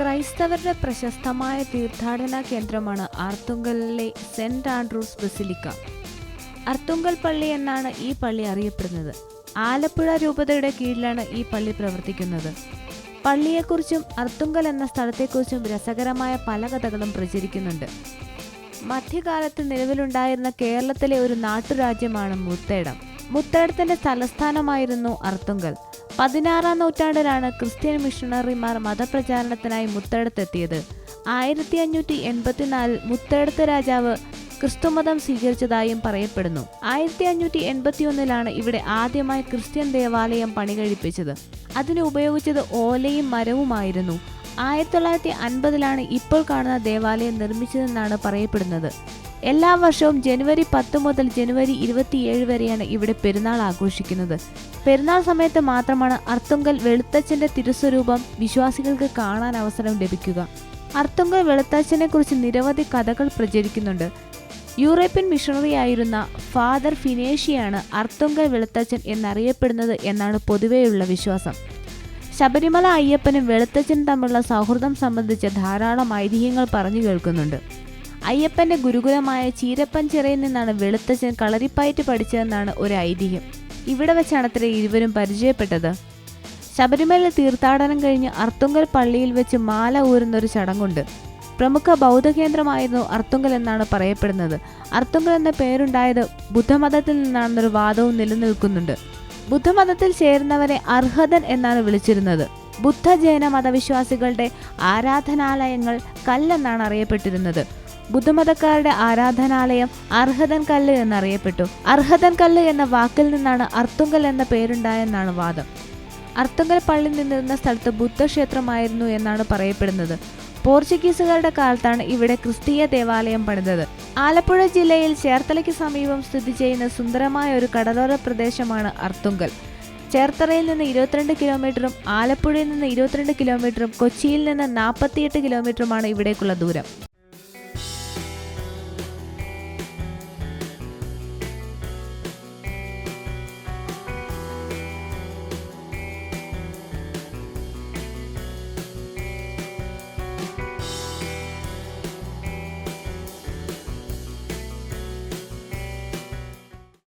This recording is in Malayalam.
ക്രൈസ്തവരുടെ പ്രശസ്തമായ തീർത്ഥാടന കേന്ദ്രമാണ് ആർത്തുങ്കലിലെ സെന്റ് ആൻഡ്രൂസ് ബസിലിക്ക. അർത്തുങ്കൽ പള്ളി എന്നാണ് ഈ പള്ളി അറിയപ്പെടുന്നത്. ആലപ്പുഴ രൂപതയുടെ കീഴിലാണ് ഈ പള്ളി പ്രവർത്തിക്കുന്നത്. പള്ളിയെക്കുറിച്ചും അർത്തുങ്കൽ എന്ന സ്ഥലത്തെക്കുറിച്ചും രസകരമായ പല കഥകളും പ്രചരിക്കുന്നുണ്ട്. മധ്യകാലത്ത് നിലവിലുണ്ടായിരുന്ന കേരളത്തിലെ ഒരു നാട്ടുരാജ്യമാണ് മുത്തേടം. മുത്തേടത്തിന്റെ തലസ്ഥാനമായിരുന്നു അർത്തുങ്കൽ പതിനാറാം നൂറ്റാണ്ടിലാണ് ക്രിസ്ത്യൻ മിഷണറിമാർ മതപ്രചാരണത്തിനായി മുത്തേടത്തെത്തിയത്. ആയിരത്തി അഞ്ഞൂറ്റി എൺപത്തിനാലിൽ മുത്തേടത്ത് രാജാവ് ക്രിസ്തുമതം സ്വീകരിച്ചതായും പറയപ്പെടുന്നു. ആയിരത്തി അഞ്ഞൂറ്റി എൺപത്തിയൊന്നിലാണ് ഇവിടെ ആദ്യമായി ക്രിസ്ത്യൻ ദേവാലയം പണികഴിപ്പിച്ചത്. അതിന് ഉപയോഗിച്ചത് ഓലയും മരവുമായിരുന്നു. ആയിരത്തി തൊള്ളായിരത്തി അൻപതിലാണ് ഇപ്പോൾ കാണുന്ന ദേവാലയം നിർമ്മിച്ചതെന്നാണ് പറയപ്പെടുന്നത്. എല്ലാ വർഷവും ജനുവരി പത്ത് മുതൽ ജനുവരി ഇരുപത്തിയേഴ് വരെയാണ് ഇവിടെ പെരുന്നാൾ ആഘോഷിക്കുന്നത്. പെരുന്നാൾ സമയത്ത് മാത്രമാണ് അർത്തുങ്കൽ വെളുത്തച്ഛന്റെ തിരുസ്വരൂപം വിശ്വാസികൾക്ക് കാണാൻ അവസരം ലഭിക്കുക. അർത്തുങ്കൽ വെളുത്തച്ഛനെ കുറിച്ച് നിരവധി കഥകൾ പ്രചരിക്കുന്നുണ്ട്. യൂറോപ്യൻ മിഷണറി ആയിരുന്ന ഫാദർ ഫിനേഷിയാണ് അർത്തുങ്കൽ വെളുത്തച്ഛൻ എന്നറിയപ്പെടുന്നത് എന്നാണ് പൊതുവെയുള്ള വിശ്വാസം. ശബരിമല അയ്യപ്പനും വെളുത്തച്ഛനും തമ്മിലുള്ള സൗഹൃദം സംബന്ധിച്ച് ധാരാളം ഐതിഹ്യങ്ങൾ പറഞ്ഞു കേൾക്കുന്നുണ്ട്. അയ്യപ്പന്റെ ഗുരുകുലമായ ചീരപ്പൻ ചിറയിൽ നിന്നാണ് വെളുത്തച്ഛൻ കളരിപ്പയറ്റ് പഠിച്ചതെന്നാണ് ഒരു ഐതിഹ്യം. ഇവിടെ വെച്ചാണ് അത്ര ഇരുവരും പരിചയപ്പെട്ടത്. ശബരിമല തീർത്ഥാടനം കഴിഞ്ഞ് അർത്തുങ്കൽ പള്ളിയിൽ വെച്ച് മാല ഊരുന്ന ഒരു ചടങ്ങുണ്ട്. പ്രമുഖ ബൗദ്ധ ബൗദ്ധകേന്ദ്രമായിരുന്നു അർത്തുങ്കൽ എന്നാണ് പറയപ്പെടുന്നത്. അർത്തുങ്കൽ എന്ന പേരുണ്ടായത് ബുദ്ധമതത്തിൽ നിന്നാണെന്നൊരു വാദവും നിലനിൽക്കുന്നുണ്ട്. ബുദ്ധമതത്തിൽ ചേരുന്നവരെ അർഹതൻ എന്നാണ് വിളിച്ചിരുന്നത്. ബുദ്ധ ജൈന മതവിശ്വാസികളുടെ ആരാധനാലയങ്ങൾ കല്ലെന്നാണ് അറിയപ്പെട്ടിരുന്നത്. ബുദ്ധമതക്കാരുടെ ആരാധനാലയം അർഹതൻ കല്ല് എന്നറിയപ്പെട്ടു. അർഹതൻ കല്ല് എന്ന വാക്കിൽ നിന്നാണ് അർത്തുങ്കൽ എന്ന പേരുണ്ടായെന്നാണ് വാദം. അർത്തുങ്കൽ പള്ളി നിന്നിരുന്ന സ്ഥലത്ത് ബുദ്ധക്ഷേത്രമായിരുന്നു എന്നാണ് പറയപ്പെടുന്നത്. പോർച്ചുഗീസുകാരുടെ കാലത്താണ് ഇവിടെ ക്രിസ്തീയ ദേവാലയം പണിതത്. ആലപ്പുഴ ജില്ലയിൽ ചേർത്തലയ്ക്ക് സമീപം സ്ഥിതി ചെയ്യുന്ന സുന്ദരമായ ഒരു കടലോര പ്രദേശമാണ് അർത്തുങ്കൽ. ചേർത്തലയിൽ നിന്ന് ഇരുപത്തിരണ്ട് കിലോമീറ്ററും ആലപ്പുഴയിൽ നിന്ന് ഇരുപത്തിരണ്ട് കിലോമീറ്ററും കൊച്ചിയിൽ നിന്ന് നാൽപ്പത്തിയെട്ട് കിലോമീറ്ററുമാണ് ഇവിടേക്കുള്ള ദൂരം.